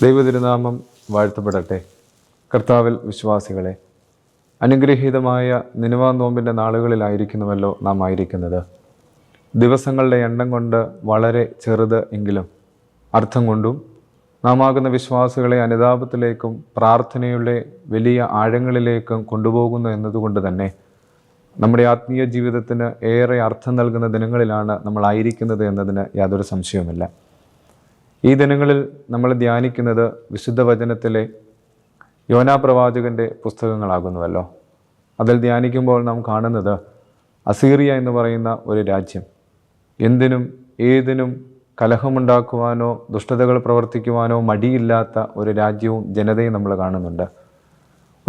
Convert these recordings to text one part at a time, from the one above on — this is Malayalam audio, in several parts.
ദൈവതിരുനാമം വാഴ്ത്തപ്പെടട്ടെ. കർത്താവിൽ വിശ്വാസികളെ അനുഗ്രഹീതമായ നിനുവാ നോമ്പിന്റെ നാളുകളിലായിരിക്കുന്നുവല്ലോ നാം ആയിരിക്കുന്നത്. ദിവസങ്ങളുടെ എണ്ണം കൊണ്ട് വളരെ ചെറുത് എങ്കിലും അർത്ഥം കൊണ്ടും നാം ആകുന്ന വിശ്വാസികളെ അനുതാപത്തിലേക്കും പ്രാർത്ഥനയുടെ വലിയ ആഴങ്ങളിലേക്കും കൊണ്ടുപോകുന്നു എന്നതുകൊണ്ട് തന്നെ നമ്മുടെ ആത്മീയ ജീവിതത്തിന് ഏറെ അർത്ഥം നൽകുന്ന ദിനങ്ങളിലാണ് നമ്മളായിരിക്കുന്നത് എന്നതിന് യാതൊരു സംശയവുമില്ല. ഈ ദിനങ്ങളിൽ നമ്മൾ ധ്യാനിക്കുന്നത് വിശുദ്ധ വചനത്തിലെ യോനാ പ്രവാചകന്റെ പുസ്തകങ്ങളാകുന്നുവല്ലോ. അതിൽ ധ്യാനിക്കുമ്പോൾ നാം കാണുന്നത് അസീറിയ എന്ന് പറയുന്ന ഒരു രാജ്യം. എന്തിനും ഏതിനും കലഹമുണ്ടാക്കുവാനോ ദുഷ്ടതകൾ പ്രവർത്തിക്കുവാനോ മടിയില്ലാത്ത ഒരു രാജ്യവും ജനതയും നമ്മൾ കാണുന്നുണ്ട്.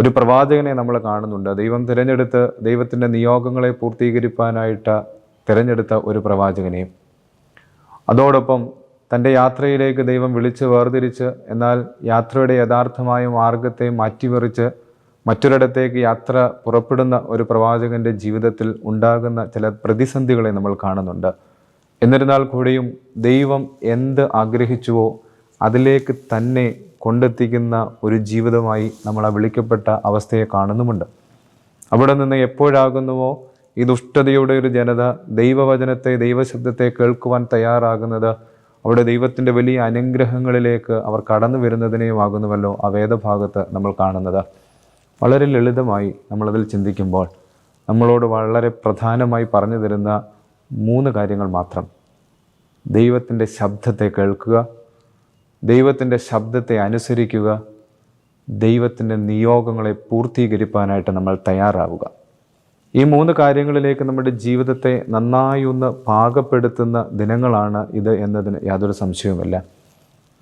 ഒരു പ്രവാചകനെ നമ്മൾ കാണുന്നുണ്ട്. ദൈവം തിരഞ്ഞെടുത്ത് ദൈവത്തിന്റെ നിയോഗങ്ങളെ പൂർത്തീകരിക്കാനായിട്ട് തിരഞ്ഞെടുത്ത ഒരു പ്രവാചകനെയും. അതോടൊപ്പം തന്റെ യാത്രയിലേക്ക് ദൈവം വിളിച്ച് വേർതിരിച്ച് എന്നാൽ യാത്രയുടെ യഥാർത്ഥമായ മാർഗത്തെ മാറ്റിമറിച്ച് മറ്റൊരിടത്തേക്ക് യാത്ര പുറപ്പെടുന്ന ഒരു പ്രവാചകന്റെ ജീവിതത്തിൽ ഉണ്ടാകുന്ന ചില പ്രതിസന്ധികളെ നമ്മൾ കാണുന്നുണ്ട്. എന്നിരുന്നാൽ കൂടിയും ദൈവം എന്ത് ആഗ്രഹിച്ചുവോ അതിലേക്ക് തന്നെ കൊണ്ടെത്തിക്കുന്ന ഒരു ജീവിതമായി നമ്മൾ ആ വിളിക്കപ്പെട്ട അവസ്ഥയെ കാണുന്നുമുണ്ട്. അവിടെ നിന്ന് എപ്പോഴാകുന്നുവോ ഈ ദുഷ്ടതയുടെ ഒരു ജനത ദൈവവചനത്തെ ദൈവശബ്ദത്തെ കേൾക്കുവാൻ തയ്യാറാകുന്നത് അവിടെ ദൈവത്തിന്റെ വലിയ അനുഗ്രഹങ്ങളിലേക്ക് അവർ കടന്നു വരുന്നതിനെയുമാകുന്നുവല്ലോ ആ വേദഭാഗത്ത് നമ്മൾ കാണുന്നത്. വളരെ ലളിതമായി നമ്മളതിൽ ചിന്തിക്കുമ്പോൾ നമ്മളോട് വളരെ പ്രധാനമായി പറഞ്ഞു തരുന്ന മൂന്ന് കാര്യങ്ങൾ മാത്രം. ദൈവത്തിന്റെ ശബ്ദത്തെ കേൾക്കുക ദൈവത്തിന്റെ ശബ്ദത്തെ അനുസരിക്കുക ദൈവത്തിന്റെ നിയോഗങ്ങളെ പൂർത്തീകരിക്കാനായിട്ട് നമ്മൾ തയ്യാറാവുക. ഈ മൂന്ന് കാര്യങ്ങളിലേക്ക് നമ്മുടെ ജീവിതത്തെ നന്നായി ഒന്ന് പാകപ്പെടുത്തുന്ന ദിനങ്ങളാണ് ഇത് എന്നതിന് യാതൊരു സംശയവുമില്ല.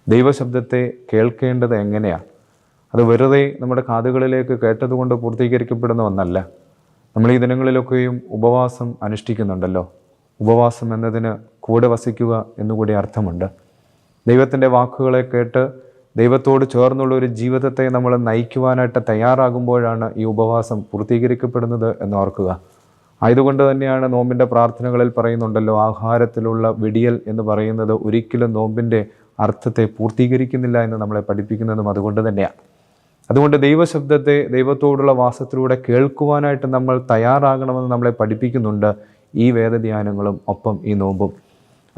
ദൈവശബ്ദത്തെ കേൾക്കേണ്ടത് എങ്ങനെയാണ് അത് വെറുതെ നമ്മുടെ കാതുകളിലേക്ക് കേട്ടതുകൊണ്ട് പൂർത്തീകരിക്കപ്പെടുന്ന ഒന്നല്ല. നമ്മൾ ഈ ദിനങ്ങളിലൊക്കെയും ഉപവാസം അനുഷ്ഠിക്കുന്നുണ്ടല്ലോ. ഉപവാസം എന്നതിന് കൂടെ വസിക്കുക എന്നുകൂടി അർത്ഥമുണ്ട്. ദൈവത്തിന്റെ വാക്കുകളെ കേട്ട് ദൈവത്തോട് ചേർന്നുള്ള ഒരു ജീവിതത്തെ നമ്മൾ നയിക്കുവാനായിട്ട് തയ്യാറാകുമ്പോഴാണ് ഈ ഉപവാസം പൂർത്തീകരിക്കപ്പെടുന്നത് എന്ന് ഓർക്കുക. ആയതുകൊണ്ട് തന്നെയാണ് നോമ്പിന്റെ പ്രാർത്ഥനകളിൽ പറയുന്നുണ്ടല്ലോ ആഹാരത്തിലുള്ള വിടിയൽ എന്ന് പറയുന്നത് ഒരിക്കലും നോമ്പിന്റെ അർത്ഥത്തെ പൂർത്തീകരിക്കുന്നില്ല എന്ന് നമ്മളെ പഠിപ്പിക്കുന്നതും അതുകൊണ്ട് തന്നെയാണ്. അതുകൊണ്ട് ദൈവശബ്ദത്തെ ദൈവത്തോടുള്ള വാസത്തിലൂടെ കേൾക്കുവാനായിട്ട് നമ്മൾ തയ്യാറാകണമെന്ന് നമ്മളെ പഠിപ്പിക്കുന്നുണ്ട് ഈ വേദധ്യാനങ്ങളും ഒപ്പം ഈ നോമ്പും.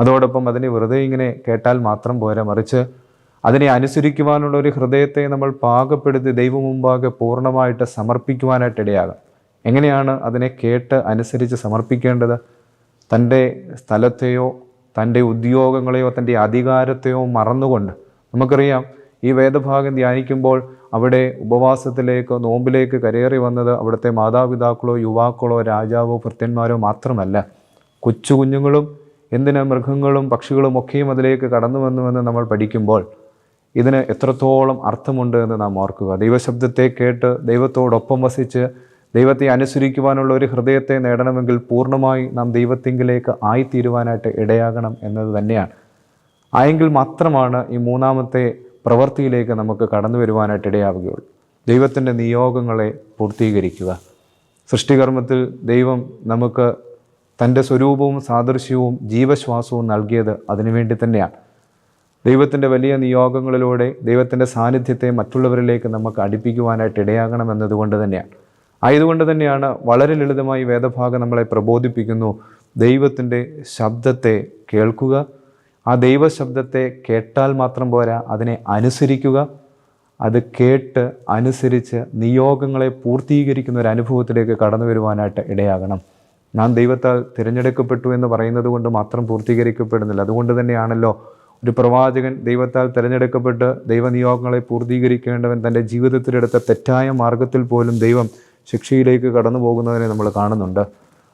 അതോടൊപ്പം അതിനെ വെറുതെ ഇങ്ങനെ കേട്ടാൽ മാത്രം പോരാ മറിച്ച് അതിനെ അനുസരിക്കുവാനുള്ള ഒരു ഹൃദയത്തെ നമ്മൾ പാകപ്പെടുത്തി ദൈവം മുമ്പാകെ പൂർണമായിട്ട് സമർപ്പിക്കുവാനായിട്ട് ഇടയാകാം. എങ്ങനെയാണ് അതിനെ കേട്ട് അനുസരിച്ച് സമർപ്പിക്കേണ്ടത്? തന്റെ സ്ഥലത്തെയോ തന്റെ ഉദ്യോഗങ്ങളെയോ തന്റെ അധികാരത്തെയോ മറന്നുകൊണ്ട് നമുക്കറിയാം ഈ വേദഭാഗം ധ്യാനിക്കുമ്പോൾ അവിടെ ഉപവാസത്തിലേക്ക് നോമ്പിലേക്ക് കരയേറി വന്നത് അവിടുത്തെ മാതാപിതാക്കളോ യുവാക്കളോ രാജാവോ ഭൃത്യന്മാരോ മാത്രമല്ല. കൊച്ചു കുഞ്ഞുങ്ങളും എന്തിന് മൃഗങ്ങളും പക്ഷികളും ഒക്കെയും അതിലേക്ക് കടന്നു വന്നുവെന്ന് നമ്മൾ പഠിക്കുമ്പോൾ ഇതിന് എത്രത്തോളം അർത്ഥമുണ്ട് എന്ന് നാം ഓർക്കുക. ദൈവശബ്ദത്തെ കേട്ട് ദൈവത്തോടൊപ്പം വസിച്ച് ദൈവത്തെ അനുസരിക്കുവാനുള്ള ഒരു ഹൃദയത്തെ നേടണമെങ്കിൽ പൂർണമായി നാം ദൈവത്തിങ്കിലേക്ക് ആയിത്തീരുവാനായിട്ട് ഇടയാകണം എന്നത് തന്നെയാണ്. ആയെങ്കിൽ മാത്രമാണ് ഈ മൂന്നാമത്തെ പ്രവൃത്തിയിലേക്ക് നമുക്ക് കടന്നു വരുവാനായിട്ട് ഇടയാവുകയുള്ളൂ. ദൈവത്തിന്റെ നിയോഗങ്ങളെ പൂർത്തീകരിക്കുക. സൃഷ്ടികർമ്മത്തിൽ ദൈവം നമുക്ക് തന്റെ സ്വരൂപവും സാദൃശ്യവും ജീവശ്വാസവും നൽകിയത് അതിനുവേണ്ടി തന്നെയാണ്. ദൈവത്തിന്റെ വലിയ നിയോഗങ്ങളിലൂടെ ദൈവത്തിന്റെ സാന്നിധ്യത്തെ മറ്റുള്ളവരിലേക്ക് നമുക്ക് അടുപ്പിക്കുവാനായിട്ട് ഇടയാകണം എന്നതുകൊണ്ട് തന്നെയാണ്. ആയതുകൊണ്ട് തന്നെയാണ് വളരെ ലളിതമായി വേദഭാഗം നമ്മളെ പ്രബോധിപ്പിക്കുന്നു. ദൈവത്തിന്റെ ശബ്ദത്തെ കേൾക്കുക. ആ ദൈവശബ്ദത്തെ കേട്ടാൽ മാത്രം പോരാ അതിനെ അനുസരിക്കുക. അത് കേട്ട് അനുസരിച്ച് നിയോഗങ്ങളെ പൂർത്തീകരിക്കുന്ന ഒരു അനുഭവത്തിലേക്ക് കടന്നു വരുവാനായിട്ട് ഇടയാകണം. നാം ദൈവത്താൽ തിരഞ്ഞെടുക്കപ്പെട്ടു എന്ന് പറയുന്നത് കൊണ്ട് മാത്രം പൂർത്തീകരിക്കപ്പെടുന്നില്ല. അതുകൊണ്ട് തന്നെയാണല്ലോ ഒരു പ്രവാചകൻ ദൈവത്താൽ തിരഞ്ഞെടുക്കപ്പെട്ട് ദൈവനിയോഗങ്ങളെ പൂർത്തീകരിക്കേണ്ടവൻ തന്റെ ജീവിതത്തിലെടുത്ത തെറ്റായ മാർഗത്തിൽ പോലും ദൈവം ശിക്ഷയിലേക്ക് കടന്നു പോകുന്നതിനെ നമ്മൾ കാണുന്നുണ്ട്.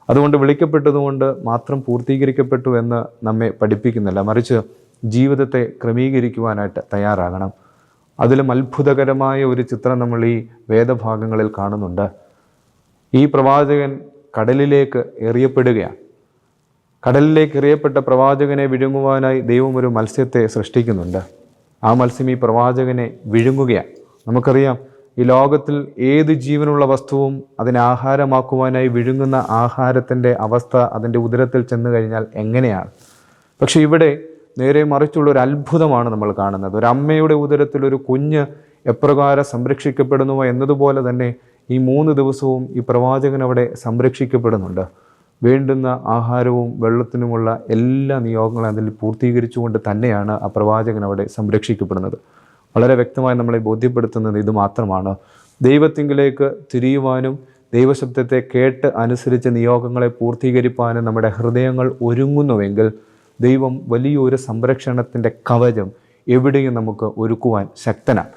അതുകൊണ്ട് വിളിക്കപ്പെട്ടതുകൊണ്ട് മാത്രം പൂർത്തീകരിക്കപ്പെട്ടു എന്ന് നമ്മെ പഠിപ്പിക്കുന്നില്ല. മറിച്ച് ജീവിതത്തെ ക്രമീകരിക്കുവാനായിട്ട് തയ്യാറാകണം. അതിലും അത്ഭുതകരമായ ഒരു ചിത്രം നമ്മൾ ഈ വേദഭാഗങ്ങളിൽ കാണുന്നുണ്ട്. ഈ പ്രവാചകൻ കടലിലേക്ക് എറിയപ്പെടുകയാണ്. കടലിലേക്ക് എറിയപ്പെട്ട പ്രവാചകനെ വിഴുങ്ങുവാനായി ദൈവം ഒരു മത്സ്യത്തെ സൃഷ്ടിക്കുന്നുണ്ട്. ആ മത്സ്യം ഈ പ്രവാചകനെ വിഴുങ്ങുകയാണ്. നമുക്കറിയാം ഈ ലോകത്തിൽ ഏത് ജീവനുള്ള വസ്തുവും അതിനെ ആഹാരമാക്കുവാനായി വിഴുങ്ങുന്ന ആഹാരത്തിന്റെ അവസ്ഥ അതിന്റെ ഉദരത്തിൽ ചെന്ന് കഴിഞ്ഞാൽ എങ്ങനെയാണ്? പക്ഷെ ഇവിടെ നേരെ മറിച്ചുള്ള ഒരു അത്ഭുതമാണ് നമ്മൾ കാണുന്നത്. ഒരു അമ്മയുടെ ഉദരത്തിൽ ഒരു കുഞ്ഞ് എപ്രകാരം സംരക്ഷിക്കപ്പെടുന്നു എന്നതുപോലെ തന്നെ ഈ മൂന്ന് ദിവസവും ഈ പ്രവാചകൻ അവിടെ സംരക്ഷിക്കപ്പെടുന്നുണ്ട്. വേണ്ടുന്ന ആഹാരവും വെള്ളത്തിനുമുള്ള എല്ലാ നിയോഗങ്ങളും അതിൽ പൂർത്തീകരിച്ചുകൊണ്ട് തന്നെയാണ് ആ പ്രവാചകൻ അവിടെ സംരക്ഷിക്കപ്പെടുന്നത്. വളരെ വ്യക്തമായി നമ്മളെ ബോധ്യപ്പെടുത്തുന്നത് ഇത് മാത്രമാണ്. ദൈവത്തിങ്കിലേക്ക് തിരിയുവാനും ദൈവശബ്ദത്തെ കേട്ട് അനുസരിച്ച് നിയോഗങ്ങളെ പൂർത്തീകരിപ്പാനും നമ്മുടെ ഹൃദയങ്ങൾ ഒരുങ്ങുന്നുവെങ്കിൽ ദൈവം വലിയൊരു സംരക്ഷണത്തിന്റെ കവചം എവിടെയും നമുക്ക് ഒരുക്കുവാൻ ശക്തനാണ്.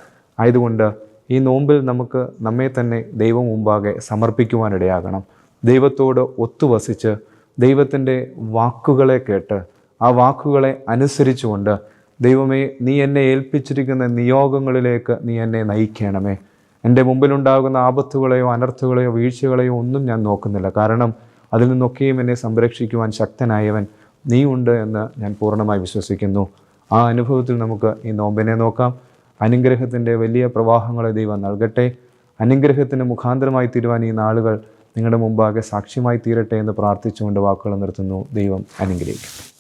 ആയതുകൊണ്ട് ഈ നോമ്പിൽ നമുക്ക് നമ്മെ തന്നെ ദൈവം മുമ്പാകെ സമർപ്പിക്കുവാനിടയാകണം. ദൈവത്തോട് ഒത്തുവസിച്ച് ദൈവത്തിന്റെ വാക്കുകളെ കേട്ട് ആ വാക്കുകളെ അനുസരിച്ചുകൊണ്ട് ദൈവമേ നീ എന്നെ ഏൽപ്പിച്ചിരിക്കുന്ന നിയോഗങ്ങളിലേക്ക് നീ എന്നെ നയിക്കണമേ. എന്റെ മുമ്പിലുണ്ടാകുന്ന ആപത്തുകളെയോ അനർത്ഥങ്ങളെയോ വീഴ്ചകളെയോ ഒന്നും ഞാൻ നോക്കുന്നില്ല. കാരണം അതിൽ നിന്നൊക്കെയും എന്നെ സംരക്ഷിക്കുവാൻ ശക്തനായവൻ നീ ഉണ്ട് എന്ന് ഞാൻ പൂർണമായി വിശ്വസിക്കുന്നു. ആ അനുഭവത്തിൽ നമുക്ക് ഈ നോമ്പിനെ നോക്കാം. അനുഗ്രഹത്തിന്റെ വലിയ പ്രവാഹങ്ങളെ ദൈവം നൽകട്ടെ. അനുഗ്രഹത്തിന് മുഖാന്തരമായി തീരുവാൻ ഈ നാളുകൾ നിങ്ങളുടെ മുമ്പാകെ സാക്ഷ്യമായി തീരട്ടെ എന്ന് പ്രാർത്ഥിച്ചുകൊണ്ട് വാക്കുകൾ നിർത്തുന്നു. ദൈവം അനുഗ്രഹിക്കും